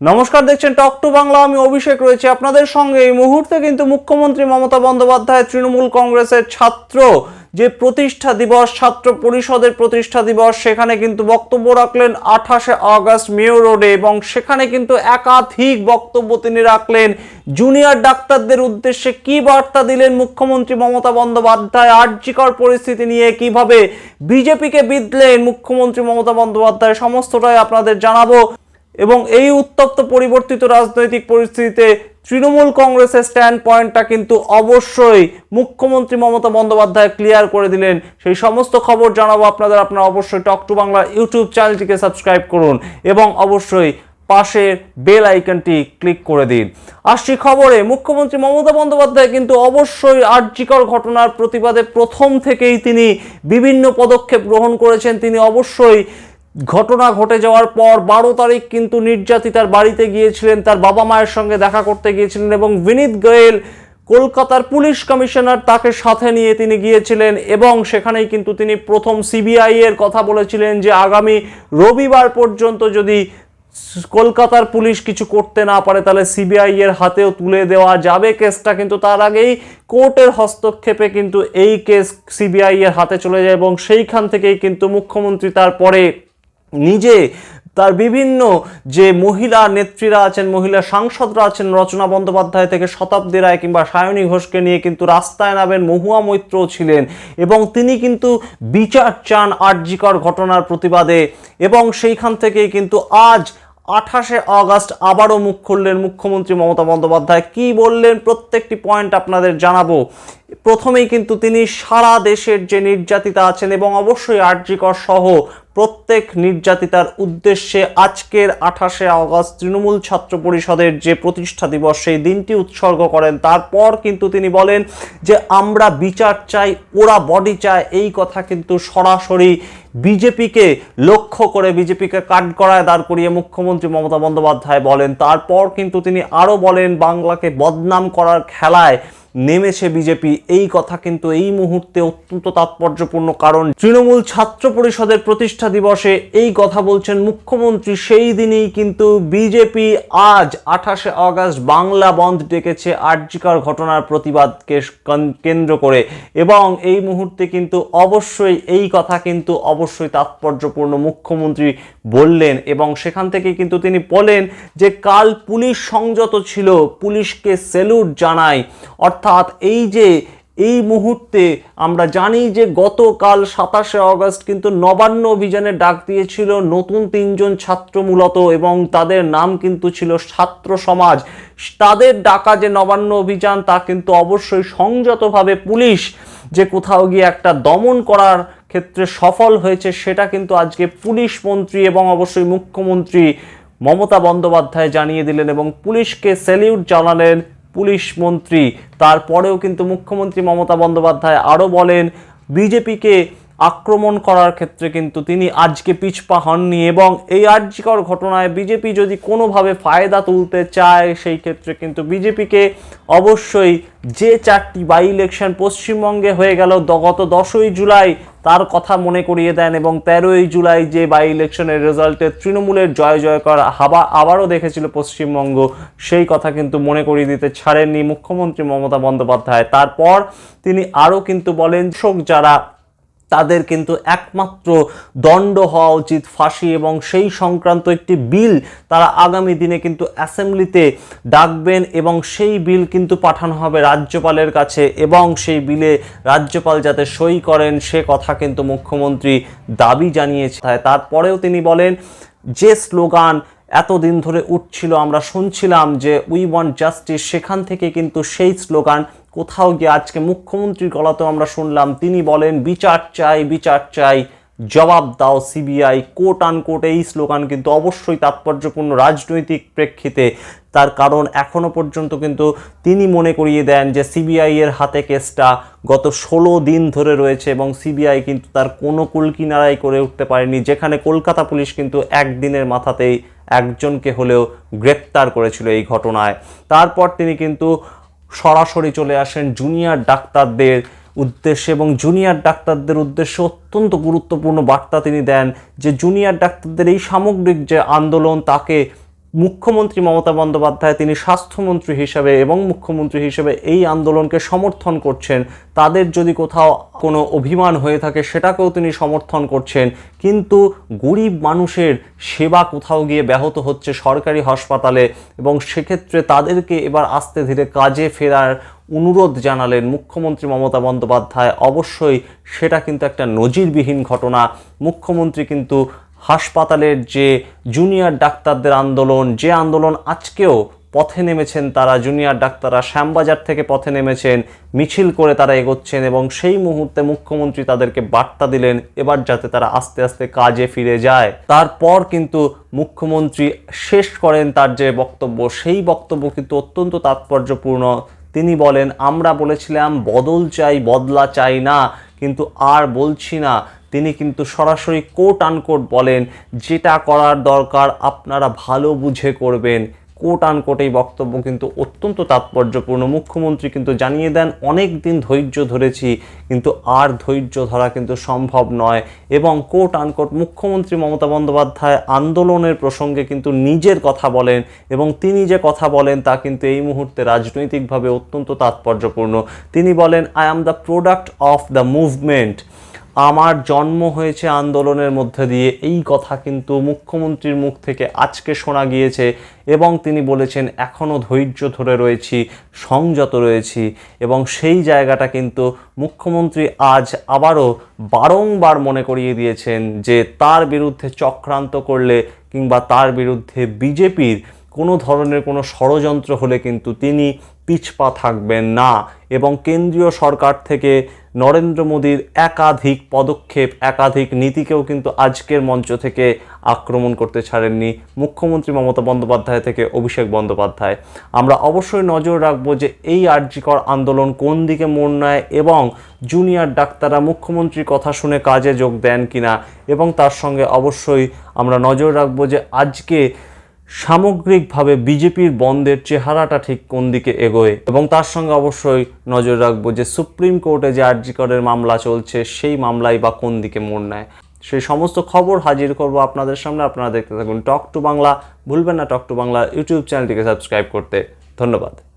নমস্কার, দেখছেন টক টু বাংলা। আমি অভিষেক রয়েছে আপনাদের সঙ্গে। এই মুহূর্তে কিন্তু মুখ্যমন্ত্রী মমতা বন্দ্যোপাধ্যায় তৃণমূল কংগ্রেসের ছাত্র, যে প্রতিষ্ঠা দিবস, ছাত্র পরিষদের প্রতিষ্ঠা দিবস, সেখানে কিন্তু বক্তব্য রাখলেন আঠাশে আগস্ট মেয়র রোডে এবং সেখানে কিন্তু একাধিক বক্তব্য তিনি রাখলেন। জুনিয়র ডাক্তারদের উদ্দেশ্যে কি বার্তা দিলেন মুখ্যমন্ত্রী মমতা বন্দ্যোপাধ্যায়? আর্যিকর পরিস্থিতি নিয়ে কীভাবে বিজেপিকে বিদলেন মুখ্যমন্ত্রী মমতা বন্দ্যোপাধ্যায়? সমস্তটাই আপনাদের জানাব। এবং এই উত্তপ্ত পরিবর্তিত রাজনৈতিক পরিস্থিতিতে তৃণমূল কংগ্রেসের স্ট্যান্ড পয়েন্টটা কিন্তু অবশ্যই মুখ্যমন্ত্রী মমতা বন্দ্যোপাধ্যায় ক্লিয়ার করে দিলেন। সেই সমস্ত খবর জানাব আপনাদের। আপনারা অবশ্যই টক টু বাংলা ইউটিউব চ্যানেলটিকে সাবস্ক্রাইব করুন এবং অবশ্যই পাশের বেল আইকনটি ক্লিক করে দিন। আসছি খবরে, মুখ্যমন্ত্রী মমতা বন্দ্যোপাধ্যায় কিন্তু অবশ্যই আর্যিকর ঘটনার প্রতিবাদে প্রথম থেকেই তিনি বিভিন্ন পদক্ষেপ গ্রহণ করেছেন। তিনি অবশ্যই ঘটনা ঘটে যাওয়ার পর বারো তারিখ কিন্তু নির্যাতিতার বাড়িতে গিয়েছিলেন, তার বাবা মায়ের সঙ্গে দেখা করতে গিয়েছিলেন এবং বিনীত গোয়েল কলকাতার পুলিশ কমিশনার তাকে সাথে নিয়ে তিনি গিয়েছিলেন এবং সেখানেই কিন্তু তিনি প্রথম সিবিআই এর কথা বলেছিলেন যে আগামী রবিবার পর্যন্ত যদি কলকাতার পুলিশ কিছু করতে না পারে তাহলে সিবিআই এর হাতেও তুলে দেওয়া যাবে কেসটা, কিন্তু তার আগেই কোর্টের হস্তক্ষেপে কিন্তু এই কেস সিবিআই এর হাতে চলে যায় এবং সেইখান থেকেই কিন্তু মুখ্যমন্ত্রী তারপরে নিজে তার বিভিন্ন যে মহিলা নেত্রীরা আছেন, মহিলা সাংসদরা আছেন, রচনা বন্দ্যোপাধ্যায় থেকে শতাব্দী রায় কিংবা সায়নী ঘোষকে নিয়ে কিন্তু রাস্তায় নামেন মহুয়া মৈত্রও ছিলেন এবং তিনি কিন্তু বিচার চান আর্যিকর ঘটনার প্রতিবাদে এবং সেইখান থেকেই কিন্তু আজ আঠাশে আগস্ট আবারও মুখ খুললেন মুখ্যমন্ত্রী মমতা বন্দ্যোপাধ্যায়। কি বললেন? প্রত্যেকটি পয়েন্ট আপনাদের জানাব। প্রথমেই কিন্তু তিনি সারা দেশের যে নির্যাতিতা আছেন এবং অবশ্যই আর্যিকর সহ প্রত্যেক নির্যাতিতার উদ্দেশ্যে আজকের আঠাশে আগস্ট তৃণমূল ছাত্র পরিষদের যে প্রতিষ্ঠা দিবস, সেই দিনটি উৎসর্গ করেন। তারপর কিন্তু তিনি বলেন যে, আমরা বিচার চাই, ওরা বডি চায়। এই কথা কিন্তু সরাসরি বিজেপিকে লক্ষ্য করে বিজেপিকে কাঠগড়ায় দাঁড় করিয়ে মুখ্যমন্ত্রী মমতা বন্দ্যোপাধ্যায় বলেন। তারপর কিন্তু তিনি আরও বলেন, বাংলাকে বদনাম করার খেলায় নেমেছে বিজেপি। এই কথা কিন্তু এই মুহূর্তে অত্যন্ত তাৎপর্যপূর্ণ কারণ তৃণমূল ছাত্র পরিষদের প্রতিষ্ঠা দিবসে এই কথা বলছেন মুখ্যমন্ত্রী। সেই দিনই কিন্তু বিজেপি আজ আঠাশে আগস্ট বাংলা বন্ধ ডেকেছে আর্যিকর ঘটনার প্রতিবাদকে কেন্দ্র করে। এবং এই মুহূর্তে কিন্তু অবশ্যই এই কথা কিন্তু অবশ্যই তাৎপর্যপূর্ণ মুখ্যমন্ত্রী বললেন। এবং সেখান থেকে কিন্তু তিনি বলেন যে কাল পুলিশ সংযত ছিল, পুলিশকে সেলুট জানায়। অর্থাৎ এই যে, এই মুহূর্তে আমরা জানি যে গতকাল সাতাশে অগস্ট কিন্তু নবান্ন অভিযানে ডাক দিয়েছিল নতুন তিনজন ছাত্র মূলত এবং তাদের নাম কিন্তু ছিল ছাত্র সমাজ। তাদের ডাকা যে নবান্ন অভিযান তা কিন্তু অবশ্যই সংযতভাবে পুলিশ যে কোথাও গিয়ে একটা দমন করার ক্ষেত্রে সফল হয়েছে সেটা কিন্তু আজকে পুলিশ মন্ত্রী এবং অবশ্যই মুখ্যমন্ত্রী মমতা বন্দ্যোপাধ্যায় জানিয়ে দিলেন এবং পুলিশকে স্যালিউট জানালেন পুলিশ মন্ত্রী। তারপরেও কিন্তু মুখ্যমন্ত্রী মমতা বন্দ্যোপাধ্যায় আরও বলেন, বিজেপিকে আক্রমণ করার ক্ষেত্রে কিন্তু তিনি আজকে পিছপা হননি এবং এই আর্যিকর ঘটনায় বিজেপি যদি কোনোভাবে ফায়দা তুলতে চায়, সেই ক্ষেত্রে কিন্তু বিজেপিকে অবশ্যই যে চারটি বাই ইলেকশন পশ্চিমবঙ্গে হয়ে গেল, গত দশই জুলাই তার কথা মনে করিয়ে দেন এবং তেরোই জুলাই যে বাই ইলেকশনের রেজাল্টে তৃণমূলের জয় জয় করা হাবা আবারও দেখেছিল পশ্চিমবঙ্গ, সেই কথা কিন্তু মনে করিয়ে দিতে ছাড়েননি মুখ্যমন্ত্রী মমতা বন্দ্যোপাধ্যায়। তারপর তিনি আরও কিন্তু বলেন শোক যারা তাদের কিন্তু একমাত্র দণ্ড হওয়া উচিত, ফাঁসি এবং সেই সংক্রান্ত একটি বিল তারা আগামী দিনে কিন্তু অ্যাসেম্বলিতে ডাকবেন এবং সেই বিল কিন্তু পাঠানো হবে রাজ্যপালের কাছে এবং সেই বিলে রাজ্যপাল যাতে সই করেন সে কথা কিন্তু মুখ্যমন্ত্রী দাবি জানিয়েছে। তারপরেও তিনি বলেন, যে স্লোগান এতদিন ধরে উঠছিল, আমরা শুনছিলাম যে উই ওয়ান্ট জাস্টিস, সেখান থেকে কিন্তু সেই স্লোগান কোথাও গিয়ে আজকে মুখ্যমন্ত্রীর গলাতেও আমরা শুনলাম, তিনি বলেন, বিচার চাই বিচার চাই, জবাব দাও সিবিআই। কোট আনকোট এই স্লোগান কিন্তু অবশ্যই তাৎপর্যপূর্ণ রাজনৈতিক প্রেক্ষিতে। তার কারণ এখনও পর্যন্ত কিন্তু তিনি মনে করিয়ে দেন যে সিবিআই এর হাতে কেসটা গত ষোলো দিন ধরে রয়েছে এবং সিবিআই কিন্তু তার কোনো কুলকিনারাই করে উঠতে পারেনি, যেখানে কলকাতা পুলিশ কিন্তু একদিনের মাথাতেই একজনকে হলেও গ্রেপ্তার করেছিল এই ঘটনায়। তারপর তিনি কিন্তু সরাসরি চলে আসেন জুনিয়র ডাক্তারদের উদ্দেশ্যে এবং জুনিয়র ডাক্তারদের উদ্দেশ্যে অত্যন্ত গুরুত্বপূর্ণ বার্তা তিনি দেন যে জুনিয়র ডাক্তারদের এই সামগ্রিক যে আন্দোলন তাকে মুখ্যমন্ত্রী মমতা বন্দ্যোপাধ্যায় তিনি স্বাস্থ্যমন্ত্রী হিসেবে এবং মুখ্যমন্ত্রী হিসেবে এই আন্দোলনকে সমর্থন করছেন। তাদের যদি কোথাও কোনো অভিমান হয়ে থাকে, সেটাকেও তিনি সমর্থন করছেন। কিন্তু গরিব মানুষের সেবা কোথাও গিয়ে ব্যাহত হচ্ছে সরকারি হাসপাতালে এবং সেক্ষেত্রে তাদেরকে এবার আস্তে ধীরে কাজে ফেরার অনুরোধ জানালেন মুখ্যমন্ত্রী মমতা বন্দ্যোপাধ্যায়। অবশ্যই সেটা কিন্তু একটা নজিরবিহীন ঘটনা। মুখ্যমন্ত্রী কিন্তু হাসপাতালের যে জুনিয়র ডাক্তারদের আন্দোলন, যে আন্দোলন আজকেও পথে নেমেছেন তারা, জুনিয়র ডাক্তাররা শ্যামবাজার থেকে পথে নেমেছেন, মিছিল করে তারা এগোচ্ছেন এবং সেই মুহূর্তে মুখ্যমন্ত্রী তাদেরকে বার্তা দিলেন, এবার যাতে তারা আস্তে আস্তে কাজে ফিরে যায়। তারপর কিন্তু মুখ্যমন্ত্রী শেষ করেন তার যে বক্তব্য, সেই বক্তব্য কিন্তু অত্যন্ত তাৎপর্যপূর্ণ। তিনি বলেন, আমরা বলেছিলাম, বদল চাই, বদলা চাই না, কিন্তু আর বলছি না। তিনি কিন্তু সরাসরি কোট আনকোট বলেন, যেটা করার দরকার আপনারা ভালো বুঝে করবেন। কোট আনকোট এই বক্তব্য কিন্তু অত্যন্ত তাৎপর্যপূর্ণ। মুখ্যমন্ত্রী কিন্তু জানিয়ে দেন, অনেক দিন ধৈর্য ধরেছি, কিন্তু আর ধৈর্য ধরা কিন্তু সম্ভব নয়। এবং কোট আনকোট মুখ্যমন্ত্রী মমতা বন্দ্যোপাধ্যায় আন্দোলনের প্রসঙ্গে কিন্তু নিজের কথা বলেন এবং তিনি যে কথা বলেন তা কিন্তু এই মুহূর্তে রাজনৈতিকভাবে অত্যন্ত তাৎপর্যপূর্ণ। তিনি বলেন I am the product of the movement আমার জন্ম হয়েছে আন্দোলনের মধ্যে দিয়ে। এই কথা কিন্তু মুখ্যমন্ত্রীর মুখ থেকে আজকে শোনা গিয়েছে এবং তিনি বলেছেন এখনও ধৈর্য ধরে রয়েছি, সংযত রয়েছি এবং সেই জায়গাটা কিন্তু মুখ্যমন্ত্রী আজ আবারও বারংবার মনে করিয়ে দিয়েছেন যে তার বিরুদ্ধে চক্রান্ত করলে কিংবা তার বিরুদ্ধে বিজেপির কোনো ধরনের কোনো ষড়যন্ত্র হলে কিন্তু তিনি পিছপা থাকবেন না এবং কেন্দ্রীয় সরকার থেকে নরেন্দ্র মোদীর একাধিক পদক্ষেপ, একাধিক নীতিকেও কিন্তু আজকের মঞ্চ থেকে আক্রমণ করতে ছাড়েননি মুখ্যমন্ত্রী মমতা বন্দ্যোপাধ্যায় থেকে অভিষেক বন্দ্যোপাধ্যায়। আমরা অবশ্যই নজর রাখব যে এই আর্যিকর আন্দোলন কোন দিকে মোড় নেয় এবং জুনিয়র ডাক্তাররা মুখ্যমন্ত্রীর কথা শুনে কাজে যোগ দেন কিনা এবং তার সঙ্গে অবশ্যই আমরা নজর রাখব যে আজকে সামগ্রিকভাবে বিজেপির বন্ধের চেহারাটা ঠিক কোন দিকে এগোয়? এবং তার সঙ্গে অবশ্যই নজর রাখব যে সুপ্রিম কোর্টে যে আরজিকরের মামলা চলছে, সেই মামলাই বা কোন দিকে মোড় নেয়? সেই সমস্ত খবর হাজির করব আপনাদের সামনে। আপনারা দেখতে থাকুন টক টু বাংলা। ভুলবেন না টক টু বাংলা ইউটিউব চ্যানেলটিকে সাবস্ক্রাইব করতে। ধন্যবাদ।